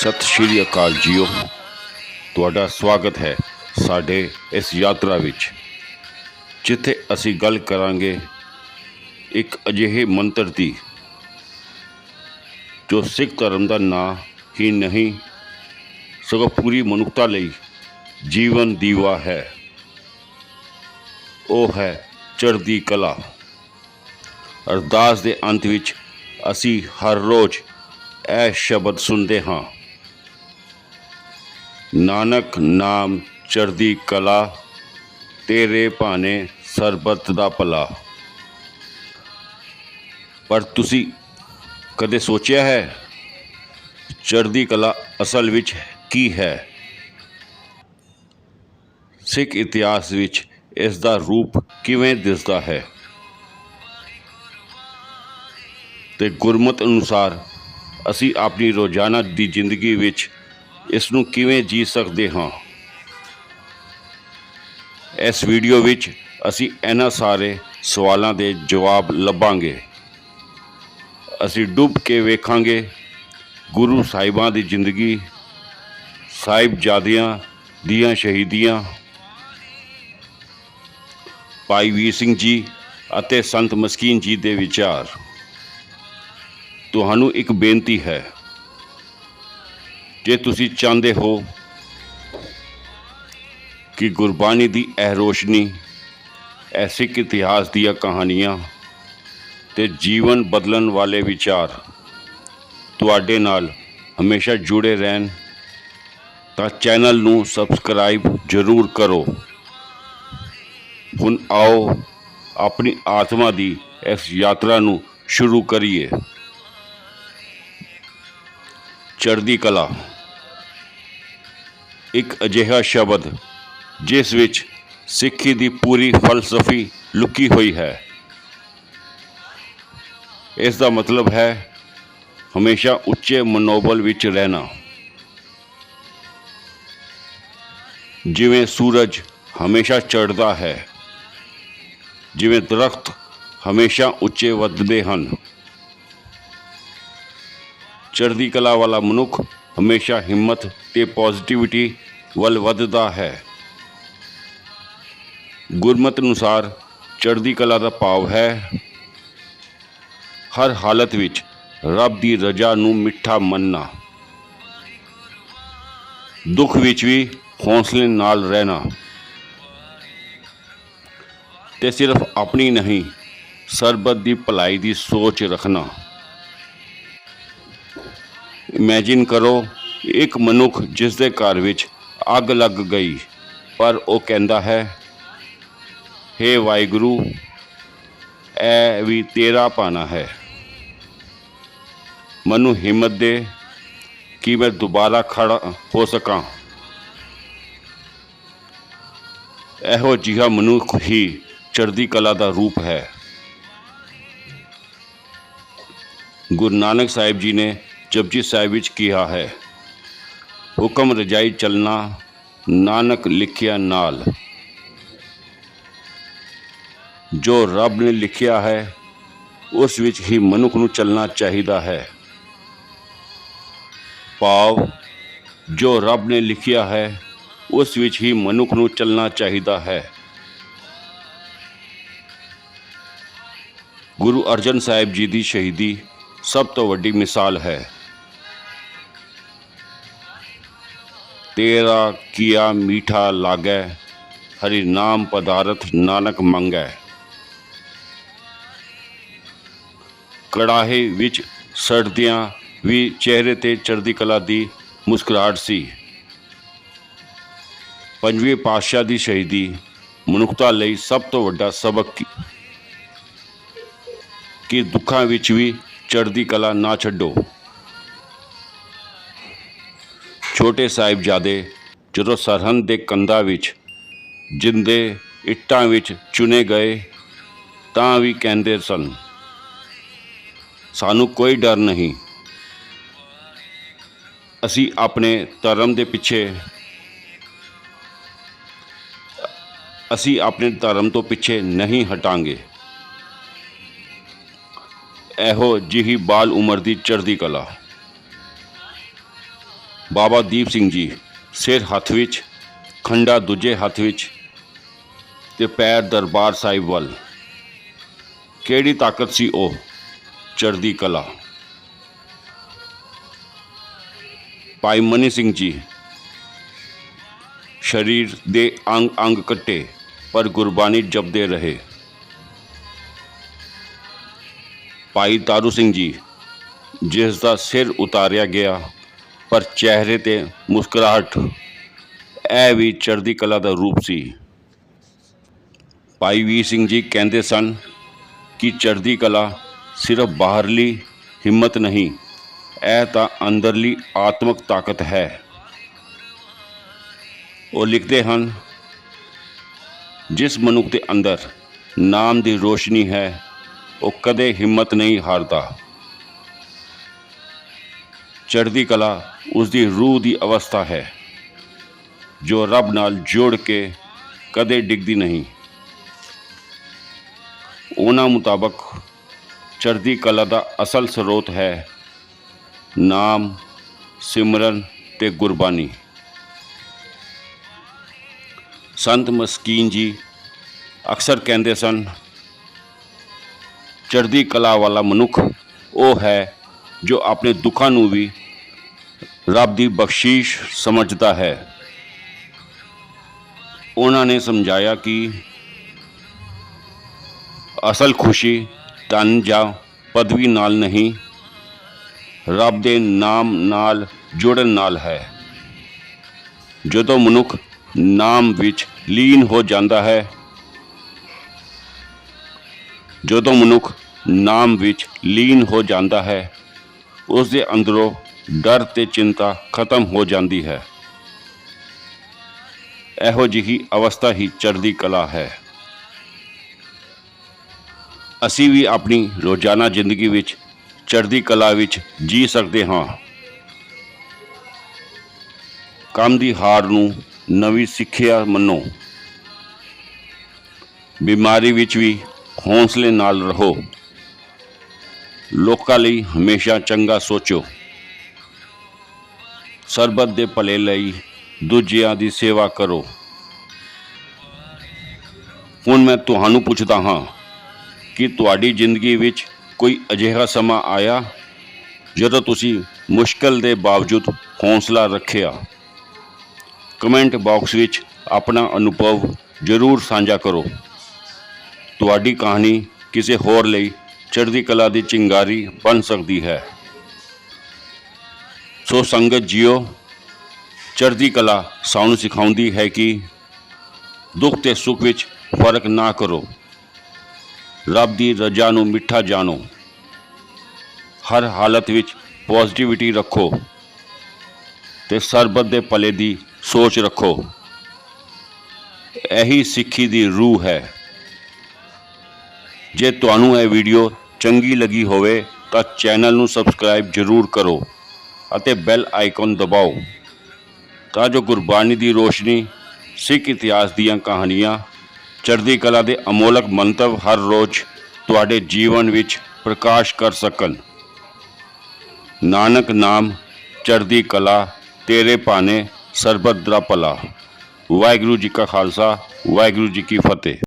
ਸਤਿ ਸ਼੍ਰੀ ਅਕਾਲ ਜੀਓ। ਤੁਹਾਡਾ ਸਵਾਗਤ ਹੈ ਸਾਡੇ ਇਸ ਯਾਤਰਾ ਵਿੱਚ। ਜਿੱਥੇ ਅਸੀਂ ਗੱਲ ਕਰਾਂਗੇ ਇੱਕ ਅਜਿਹੇ ਮੰਤਰ ਦੀ, ਜੋ ਸਿੱਖ ਧਰਮ ਦਾ ਨਾਂ ਹੀ ਨਹੀਂ, ਸਗੋਂ ਪੂਰੀ ਮਨੁੱਖਤਾ ਲਈ ਜੀਵਨ ਦੀਵਾ ਹੈ। ਉਹ ਹੈ ਚੜ੍ਹਦੀ ਕਲਾ। ਅਰਦਾਸ ਦੇ ਅੰਤ ਵਿੱਚ ਅਸੀਂ ਹਰ ਰੋਜ਼ ਇਹ ਸ਼ਬਦ ਸੁਣਦੇ ਹਾਂ। ਨਾਨਕ ਨਾਮ ਚੜ੍ਹਦੀ ਕਲਾ, ਤੇਰੇ ਭਾਣੇ ਸਰਬਤ ਦਾ ਭਲਾ। ਪਰ ਤੁਸੀਂ ਕਦੇ ਸੋਚਿਆ ਹੈ, ਚੜ੍ਹਦੀ ਕਲਾ ਅਸਲ ਵਿੱਚ ਕੀ ਹੈ? ਸਿੱਖ ਇਤਿਹਾਸ ਵਿੱਚ ਇਸ ਦਾ ਰੂਪ ਕਿਵੇਂ ਦਿਸਦਾ ਹੈ? ਤੇ ਗੁਰਮਤ ਅਨੁਸਾਰ ਅਸੀਂ ਆਪਣੀ ਰੋਜ਼ਾਨਾ ਦੀ ਜ਼ਿੰਦਗੀ ਵਿੱਚ ਇਸ ਨੂੰ ਕਿਵੇਂ ਜੀ ਸਕਦੇ ਹਾਂ? ਇਸ ਵੀਡੀਓ ਵਿੱਚ ਅਸੀਂ ਇਹਨਾਂ ਸਾਰੇ ਸਵਾਲਾਂ ਦੇ ਜਵਾਬ ਲੱਭਾਂਗੇ। ਅਸੀਂ ਡੁੱਬ ਕੇ ਵੇਖਾਂਗੇ ਗੁਰੂ ਸਾਹਿਬਾਂ ਦੀ ਜ਼ਿੰਦਗੀ, ਸਾਹਿਬਜ਼ਾਦਿਆਂ ਦੀਆਂ ਸ਼ਹੀਦੀਆਂ। ਭਾਈ ਵੀਰ ਸਿੰਘ ਜੀ ਅਤੇ ਸੰਤ ਮਸਕੀਨ ਜੀ ਦੇ ਵਿਚਾਰ। ਤੁਹਾਨੂੰ ਇੱਕ ਬੇਨਤੀ ਹੈ ਜੇ ਤੁਸੀਂ ਚਾਹੁੰਦੇ ਹੋ ਕਿ ਗੁਰਬਾਣੀ ਦੀ ਇਹ ਰੋਸ਼ਨੀ ਐਸੇ ਇਤਿਹਾਸ ਦੀਆਂ ਕਹਾਣੀਆਂ ਤੇ ਜੀਵਨ ਬਦਲਣ ਵਾਲੇ ਵਿਚਾਰ ਤੁਹਾਡੇ ਨਾਲ ਹਮੇਸ਼ਾ ਜੁੜੇ ਰਹਿਣ, ਤਾਂ ਚੈਨਲ ਨੂੰ ਸਬਸਕ੍ਰਾਈਬ ਜ਼ਰੂਰ ਕਰੋ। ਹੁਣ ਆਓ ਆਪਣੀ ਆਤਮਾ ਦੀ ਇਸ ਯਾਤਰਾ ਨੂੰ ਸ਼ੁਰੂ ਕਰੀਏ। ਚੜ੍ਹਦੀ ਕਲਾ। ਇੱਕ ਅਜਿਹਾ ਸ਼ਬਦ, ਜਿਸ ਵਿੱਚ ਸਿੱਖੀ ਦੀ ਪੂਰੀ ਫਲਸਫੀ ਲੁਕੀ ਹੋਈ ਹੈ। ਇਸ ਦਾ ਮਤਲਬ ਹੈ ਹਮੇਸ਼ਾ ਉੱਚੇ ਮਨੋਬਲ ਵਿੱਚ ਰਹਿਣਾ। ਜਿਵੇਂ ਸੂਰਜ ਹਮੇਸ਼ਾ ਚੜ੍ਹਦਾ ਹੈ, ਜਿਵੇਂ ਦਰਖਤ ਹਮੇਸ਼ਾ ਉੱਚੇ ਵੱਧਦੇ ਹਨ। ਚੜ੍ਹਦੀ ਕਲਾ ਵਾਲਾ ਮਨੁੱਖ ਹਮੇਸ਼ਾ ਹਿੰਮਤ ਤੇ ਪੋਜ਼ਿਟਿਵਿਟੀ ਵੱਲ ਵੱਧਦਾ ਹੈ। ਗੁਰਮਤ ਅਨੁਸਾਰ ਚੜ੍ਹਦੀ ਕਲਾ ਦਾ ਭਾਵ ਹੈ, ਹਰ ਹਾਲਤ ਵਿੱਚ ਰੱਬ ਦੀ ਰਜ਼ਾ ਨੂੰ ਮਿੱਠਾ ਮੰਨਣਾ। ਦੁੱਖ ਵਿੱਚ ਵੀ ਹੌਸਲੇ ਨਾਲ ਰਹਿਣਾ। ਤੇ ਸਿਰਫ ਆਪਣੀ ਨਹੀਂ, ਸਰਬਤ ਦੀ ਭਲਾਈ ਦੀ ਸੋਚ ਰੱਖਣਾ। ਇਮੇਜਿਨ ਕਰੋ, ਇੱਕ ਮਨੁੱਖ ਜਿਸ ਦੇ ਘਰ ਵਿੱਚ ਅੱਗ ਲੱਗ ਗਈ, ਪਰ ਉਹ ਕਹਿੰਦਾ ਹੈ, ਹੇ ਵਾਹਿਗੁਰੂ ਇਹ ਵੀ ਤੇਰਾ ਪਾਣਾ ਹੈ। ਮੈਨੂੰ ਹਿੰਮਤ ਦੇ ਕਿ ਮੈਂ ਦੁਬਾਰਾ ਖੜਾ ਹੋ ਸਕਾਂ। ਇਹੋ ਜਿਹਾ ਮਨੁੱਖ ਹੀ ਚੜ੍ਹਦੀ ਕਲਾ ਦਾ ਰੂਪ ਹੈ। ਗੁਰੂ ਨਾਨਕ ਸਾਹਿਬ ਜੀ ਨੇ ਜਪਜੀ ਸਾਹਿਬ ਵਿੱਚ ਕਿਹਾ ਹੈ ਹੁਕਮ ਰਜਾਈ ਚੱਲਣਾ ਨਾਨਕ ਲਿਖਿਆ ਨਾਲ ਜੋ ਰੱਬ ਨੇ ਲਿਖਿਆ ਹੈ ਉਸ ਵਿੱਚ ਹੀ ਮਨੁੱਖ ਨੂੰ ਚੱਲਣਾ ਚਾਹੀਦਾ ਹੈ ਭਾਵ ਜੋ ਰੱਬ ਨੇ ਲਿਖਿਆ ਹੈ ਉਸ ਵਿੱਚ ਹੀ ਮਨੁੱਖ ਨੂੰ ਚੱਲਣਾ ਚਾਹੀਦਾ ਹੈ ਗੁਰੂ ਅਰਜਨ ਸਾਹਿਬ ਜੀ ਦੀ ਸ਼ਹੀਦੀ ਸਭ ਤੋਂ ਵੱਡੀ ਮਿਸਾਲ ਹੈ ਤੇਰਾ ਕੀਆ ਮੀਠਾ ਲਾਗੈ, ਹਰੀ ਨਾਮ ਪਦਾਰਥ ਨਾਨਕ ਮੰਗੈ। ਕੜਾਹੇ ਵਿੱਚ ਸੜਦਿਆਂ ਵੀ ਚਿਹਰੇ ਤੇ ਚੜ੍ਹਦੀ ਕਲਾ ਦੀ ਮੁਸਕਰਾਹਟ ਸੀ। ਪੰਜਵੇਂ ਪਾਤਸ਼ਾਹ ਦੀ ਸ਼ਹੀਦੀ ਮਨੁੱਖਤਾ ਲਈ ਸਭ ਤੋਂ ਵੱਡਾ ਸਬਕ ਕਿ ਦੁੱਖਾਂ ਵਿੱਚ ਵੀ ਚੜ੍ਹਦੀ ਕਲਾ ਨਾ ਛੱਡੋ। ਛੋਟੇ ਸਾਹਿਬਜ਼ਾਦੇ ਜਦੋਂ ਸਰਹੰਦ ਦੇ ਕੰਧਾਂ ਵਿੱਚ, ਜਿੰਦੇ ਇੱਟਾਂ ਵਿੱਚ ਚੁਣੇ ਗਏ, ਤਾਂ ਵੀ ਕਹਿੰਦੇ ਸਨ, ਸਾਨੂੰ ਕੋਈ ਡਰ ਨਹੀਂ। ਅਸੀਂ ਆਪਣੇ ਧਰਮ ਦੇ ਪਿੱਛੇ, ਅਸੀਂ ਆਪਣੇ ਧਰਮ ਤੋਂ ਪਿੱਛੇ ਨਹੀਂ ਹਟਾਂਗੇ। ਇਹੋ ਜਿਹੀ ਬਾਲ ਉਮਰ ਦੀ ਚੜ੍ਹਦੀ ਕਲਾ। ਬਾਬਾ ਦੀਪ ਸਿੰਘ ਜੀ, ਸਿਰ ਹੱਥ ਵਿੱਚ, ਖੰਡਾ ਦੂਜੇ ਹੱਥ ਵਿੱਚ ਤੇ ਪੈਰ ਦਰਬਾਰ ਸਾਹਿਬ ਵੱਲ। ਕਿਹੜੀ ਤਾਕਤ ਸੀ ਉਹ? ਚੜ੍ਹਦੀ ਕਲਾ। ਭਾਈ ਮਨੀ ਸਿੰਘ ਜੀ, ਸਰੀਰ ਦੇ ਅੰਗ ਅੰਗ ਕੱਟੇ, ਪਰ ਗੁਰਬਾਣੀ ਜਪਦੇ ਰਹੇ। ਭਾਈ ਤਾਰੂ ਸਿੰਘ ਜੀ, ਜਿਸ ਦਾ ਸਿਰ ਉਤਾਰਿਆ ਗਿਆ ਪਰ ਚਿਹਰੇ ਤੇ ਮੁਸਕਰਾਹਟ, ਇਹ ਵੀ ਚੜ੍ਹਦੀ ਕਲਾ ਦਾ ਰੂਪ ਸੀ। ਭਾਈ ਵੀਰ ਸਿੰਘ ਜੀ ਕਹਿੰਦੇ ਸਨ ਕਿ ਚੜ੍ਹਦੀ ਕਲਾ ਸਿਰਫ ਬਾਹਰਲੀ ਹਿੰਮਤ ਨਹੀਂ, ਇਹ ਤਾਂ ਅੰਦਰਲੀ ਆਤਮਿਕ ਤਾਕਤ ਹੈ। ਉਹ ਲਿਖਦੇ ਹਨ, ਜਿਸ ਮਨੁੱਖ ਦੇ ਅੰਦਰ ਨਾਮ ਦੀ ਰੋਸ਼ਨੀ ਹੈ, ਉਹ ਕਦੇ ਹਿੰਮਤ ਨਹੀਂ ਹਾਰਦਾ। ਚੜ੍ਹਦੀ ਕਲਾ ਉਸ ਦੀ ਰੂਹ ਦੀ ਅਵਸਥਾ ਹੈ, ਜੋ ਰੱਬ ਨਾਲ ਜੋੜ ਕੇ ਕਦੇ ਡਿੱਗਦੀ ਨਹੀਂ। ਉਹਨਾਂ ਮੁਤਾਬਕ ਚੜ੍ਹਦੀ ਕਲਾ ਦਾ ਅਸਲ ਸਰੋਤ ਹੈ ਨਾਮ, ਸਿਮਰਨ ਤੇ ਗੁਰਬਾਣੀ। ਸੰਤ ਮਸਕੀਨ ਜੀ ਅਕਸਰ ਕਹਿੰਦੇ ਸਨ, ਚੜ੍ਹਦੀ ਕਲਾ ਵਾਲਾ ਮਨੁੱਖ ਉਹ ਹੈ ਜੋ ਆਪਣੇ ਦੁੱਖਾਂ ਨੂੰ ਵੀ ਰੱਬ ਦੀ ਬਖਸ਼ੀਸ਼ ਸਮਝਦਾ ਹੈ। ਉਹਨਾਂ ਨੇ ਸਮਝਾਇਆ ਕਿ ਅਸਲ ਖੁਸ਼ੀ ਧਨ ਜਾਂ ਪਦਵੀ ਨਾਲ ਨਹੀਂ, ਰੱਬ ਦੇ ਨਾਮ ਨਾਲ ਜੁੜਨ ਨਾਲ ਹੈ। ਜਦੋਂ ਮਨੁੱਖ ਨਾਮ ਵਿੱਚ ਲੀਨ ਹੋ ਜਾਂਦਾ ਹੈ, ਜਦੋਂ ਮਨੁੱਖ ਨਾਮ ਵਿੱਚ ਲੀਨ ਹੋ ਜਾਂਦਾ ਹੈ ਉਸ ਦੇ ਅੰਦਰੋਂ ਡਰ ਤੇ ਚਿੰਤਾ ਖਤਮ ਹੋ ਜਾਂਦੀ ਹੈ। ਇਹੋ ਜਿਹੀ ਅਵਸਥਾ ਹੀ ਚੜ੍ਹਦੀ ਕਲਾ ਹੈ। ਅਸੀਂ ਵੀ ਆਪਣੀ ਰੋਜ਼ਾਨਾ ਜ਼ਿੰਦਗੀ ਵਿੱਚ ਚੜ੍ਹਦੀ ਕਲਾ ਵਿੱਚ ਜੀ ਸਕਦੇ ਹਾਂ। ਕੰਮ ਦੀ ਹਾਰ ਨੂੰ ਨਵੀਂ ਸਿੱਖਿਆ ਮੰਨੋ। ਬਿਮਾਰੀ ਵਿੱਚ ਵੀ ਹੌਸਲੇ ਨਾਲ ਰਹੋ। ਲੋਕਾਂ ਲਈ ਹਮੇਸ਼ਾ ਚੰਗਾ ਸੋਚੋ। ਸਰਬਤ ਦੇ ਭਲੇ ਲਈ ਦੂਜਿਆਂ ਦੀ ਸੇਵਾ ਕਰੋ। ਹੁਣ ਮੈਂ ਤੁਹਾਨੂੰ ਪੁੱਛਦਾ ਹਾਂ ਕਿ ਤੁਹਾਡੀ ਜ਼ਿੰਦਗੀ ਵਿੱਚ ਕੋਈ ਅਜਿਹਾ ਸਮਾਂ ਆਇਆ ਜਦੋਂ ਤੁਸੀਂ ਮੁਸ਼ਕਲ ਦੇ ਬਾਵਜੂਦ ਹੌਸਲਾ ਰੱਖਿਆ? ਕਮੈਂਟ ਬਾਕਸ ਵਿੱਚ ਆਪਣਾ ਅਨੁਭਵ ਜ਼ਰੂਰ ਸਾਂਝਾ ਕਰੋ। ਤੁਹਾਡੀ ਕਹਾਣੀ ਕਿਸੇ ਹੋਰ ਲਈ ਚੜ੍ਹਦੀ ਕਲਾ ਦੀ ਚਿੰਗਾਰੀ ਬਣ ਸਕਦੀ ਹੈ। ਸੋ ਸੰਗਤ ਜੀਓ, ਚੜ੍ਹਦੀ ਕਲਾ ਸਾਨੂੰ ਸਿਖਾਉਂਦੀ ਹੈ ਕਿ ਦੁੱਖ ਤੇ ਸੁੱਖ ਵਿੱਚ ਫ਼ਰਕ ਨਾ ਕਰੋ। ਰੱਬ ਦੀ ਰਜ਼ਾ ਨੂੰ ਮਿੱਠਾ ਜਾਣੋ। ਹਰ ਹਾਲਤ ਵਿੱਚ ਪੋਜ਼ਿਟਿਵਿਟੀ ਰੱਖੋ ਤੇ ਸਰਬਤ ਦੇ ਭਲੇ ਦੀ ਸੋਚ ਰੱਖੋ। ਇਹੀ ਸਿੱਖੀ ਦੀ ਰੂਹ ਹੈ। ਜੇ ਤੁਹਾਨੂੰ ਇਹ ਵੀਡੀਓ ਚੰਗੀ ਲੱਗੀ ਹੋਵੇ ਤਾਂ ਚੈਨਲ ਨੂੰ ਸਬਸਕ੍ਰਾਈਬ ਜ਼ਰੂਰ ਕਰੋ। ਅਤੇ ਬੈਲ ਆਈਕਨ ਦਬਾਓ ਤਾਂ ਜੋ ਗੁਰਬਾਣੀ ਦੀ ਰੋਸ਼ਨੀ, ਸਿੱਖ ਇਤਿਹਾਸ ਦੀਆਂ ਕਹਾਣੀਆਂ, ਚੜ੍ਹਦੀ ਕਲਾ ਦੇ ਅਮੋਲਕ ਮੰਤਵ ਹਰ ਰੋਜ਼ ਤੁਹਾਡੇ ਜੀਵਨ ਵਿੱਚ ਪ੍ਰਕਾਸ਼ ਕਰ ਸਕਣ। ਨਾਨਕ ਨਾਮ, ਚੜ੍ਹਦੀ ਕਲਾ, ਤੇਰੇ ਭਾਣੇ ਸਰਬਤ ਦਾ ਭਲਾ। ਵਾਹਿਗੁਰੂ ਜੀ ਕਾ ਖਾਲਸਾ, ਵਾਹਿਗੁਰੂ ਜੀ ਕੀ ਫਤਿਹ।